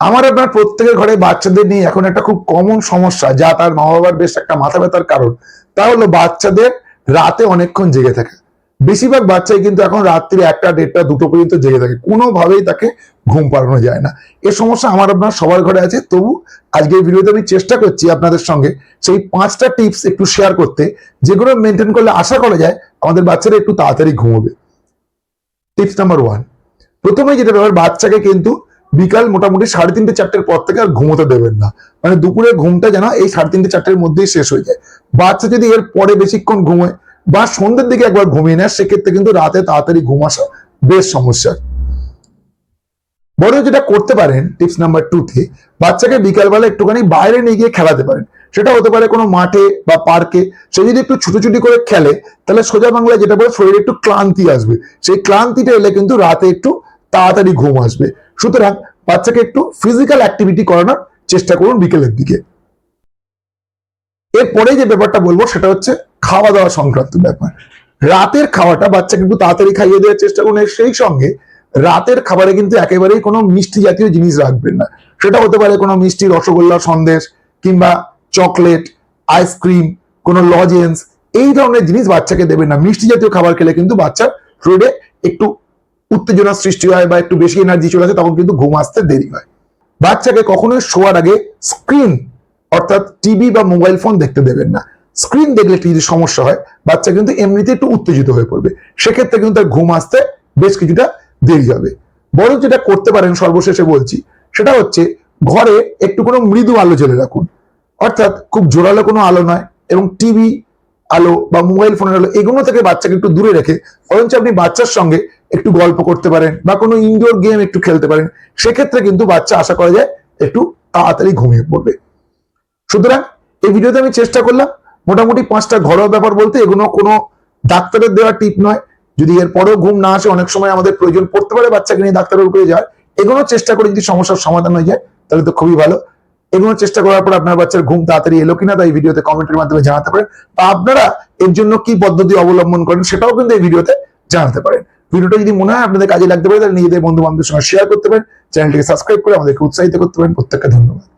আমার আপনার প্রত্যেকের ঘরে বাচ্চাদের নিয়ে এখন একটা খুব কমন সমস্যা, যা তার মা বাবার বেশ একটা মাথা ব্যথার কারণ। তা হলো বাচ্চাদের রাতে অনেকক্ষণ জেগে থাকে। বেশিরভাগ বাচ্চাই কিন্তু এখন রাত্রি একটা, দেড়টা, দুটো পর্যন্ত জেগে থাকে। কোনোভাবেই তাকে ঘুম পাড়ানো যায় না। এ সমস্যা আমার আপনার সবার ঘরে আছে। তবু আজকের ভিডিওতে আমি চেষ্টা করছি আপনাদের সঙ্গে সেই পাঁচটা টিপস একটু শেয়ার করতে, যেগুলো মেনটেন করলে আশা করা যায় আমাদের বাচ্চারা একটু তাড়াতাড়ি ঘুমোবে। টিপস নাম্বার ওয়ান প্রথমে যেটা ব্যাপার, বাচ্চাকে কিন্তু বিকাল মোটামুটি সাড়ে তিনটে চারটের পর থেকে আর ঘুমোতে দেবেন না। মানে দুপুরে ঘুমটা যেন এই সাড়ে তিনটে চারটের মধ্যেই শেষ হয়ে যায়। বাচ্চা যদি এর পরে বেশিক্ষণ ঘুমোয় বা সন্ধ্যের দিকে একবার ঘুমিয়ে নেয়, সেক্ষেত্রে কিন্তু রাতে তাড়াতাড়ি ঘুম আসা বেশ সমস্যা। বড় যেটা করতে পারেন, টিপস নাম্বার টু তে, বাচ্চাকে বিকালবেলা একটুখানি বাইরে নিয়ে গিয়ে খেলাতে পারেন। সেটা হতে পারে কোনো মাঠে বা পার্কে সে যদি একটু ছুটোছুটি করে খেলে, তাহলে সোজা বাংলায় যেটা বলে শরীরে একটু ক্লান্তি আসবে। সেই ক্লান্তিটা এলে কিন্তু রাতে একটু তাড়াতাড়ি ঘুম আসবে। সুতরাং বাচ্চাকে একটু ফিজিক্যাল অ্যাক্টিভিটি করানোর চেষ্টা করুন বিকেলের দিকে। এরপরে যে ব্যাপারটা বলব, সেটা হচ্ছে খাওয়া দাওয়া সংক্রান্ত ব্যাপার। রাতের খাওয়াটা বাচ্চাকে একটু তাড়াতাড়ি খাইয়ে দেওয়ার চেষ্টা করুন সেই সঙ্গে রাতের খাবারে কিন্তু একেবারেই কোনো মিষ্টি জাতীয় জিনিস রাখবেন না। সেটা হতে পারে কোনো মিষ্টি রসগোল্লা সন্দেশ কিংবা চকলেট, আইসক্রিম, কোনো লজেন্স, এই ধরনের জিনিস বাচ্চাকে দেবেন না। মিষ্টি জাতীয় খাবার খেলে কিন্তু বাচ্চার শরীরে একটু উত্তেজনা সৃষ্টি হয় বা একটু বেশি এনার্জি চলে আসে, তখন কিন্তু ঘুম আসতে দেরি হয়। বাচ্চাকে কখনোই শোয়ার আগে স্ক্রিন অর্থাৎ টিভি বা মোবাইল ফোন দেখতে দেবেন না। স্ক্রিন দেখলে একটু যদি সমস্যা হয়, বাচ্চা কিন্তু এমনিতে একটু উত্তেজিত হয়ে পড়বে। সেক্ষেত্রে কিন্তু তার ঘুম আসতে বেশ কিছুটা দেরি হবে। বরং যেটা করতে পারেন সর্বশেষে বলছি, সেটা হচ্ছে ঘরে একটু কোনো মৃদু আলো জ্বেলে রাখুন। অর্থাৎ খুব জোরালো কোনো আলো নয় এবং টিভি আলো বা মোবাইল ফোনের আলো, এগুলো থেকে বাচ্চাকে একটু দূরে রেখে, বরঞ্চ আপনি বাচ্চার সঙ্গে একটু গল্প করতে পারেন বা কোনো ইনডোর গেম একটু খেলতে পারেন, সেক্ষেত্রে কিন্তু বাচ্চা আশা করা যায় একটু তাড়াতাড়ি ঘুমিয়ে পড়বে। সুতরাং এই ভিডিওতে আমি চেষ্টা করলাম মোটামুটি পাঁচটা ঘরোয়া ব্যাপার বলতে, এগুলো কোনো ডাক্তারের দেওয়া টিপ নয়। যদি এর পরেও ঘুম না আসে, অনেক সময় আমাদের প্রয়োজন পড়তে পারে বাচ্চাকে নিয়ে ডাক্তারের উপরে যায় এগুলো চেষ্টা করে যদি সমস্যার সমাধান হয়ে যায়, তাহলে তো খুবই ভালো। এগুলো চেষ্টা করার পর আপনার বাচ্চার ঘুম তাড়াতাড়ি এলো কিনা তাই ভিডিওতে কমেন্টের মাধ্যমে জানাতে পারেন। বা আপনারা এর জন্য কি পদ্ধতি অবলম্বন করেন, সেটাও কিন্তু এই ভিডিওতে জানাতে পারেন। ভিডিওটা যদি মনে হয় আপনাদের কাজে লাগতে পারে, তাহলে নিজেদের বন্ধু বান্ধবের সঙ্গে শেয়ার করতে পারেন। চ্যানেলটিকে সাবস্ক্রাইব করে আমাদেরকে উৎসাহিত করতে পারেন। প্রত্যেককে ধন্যবাদ।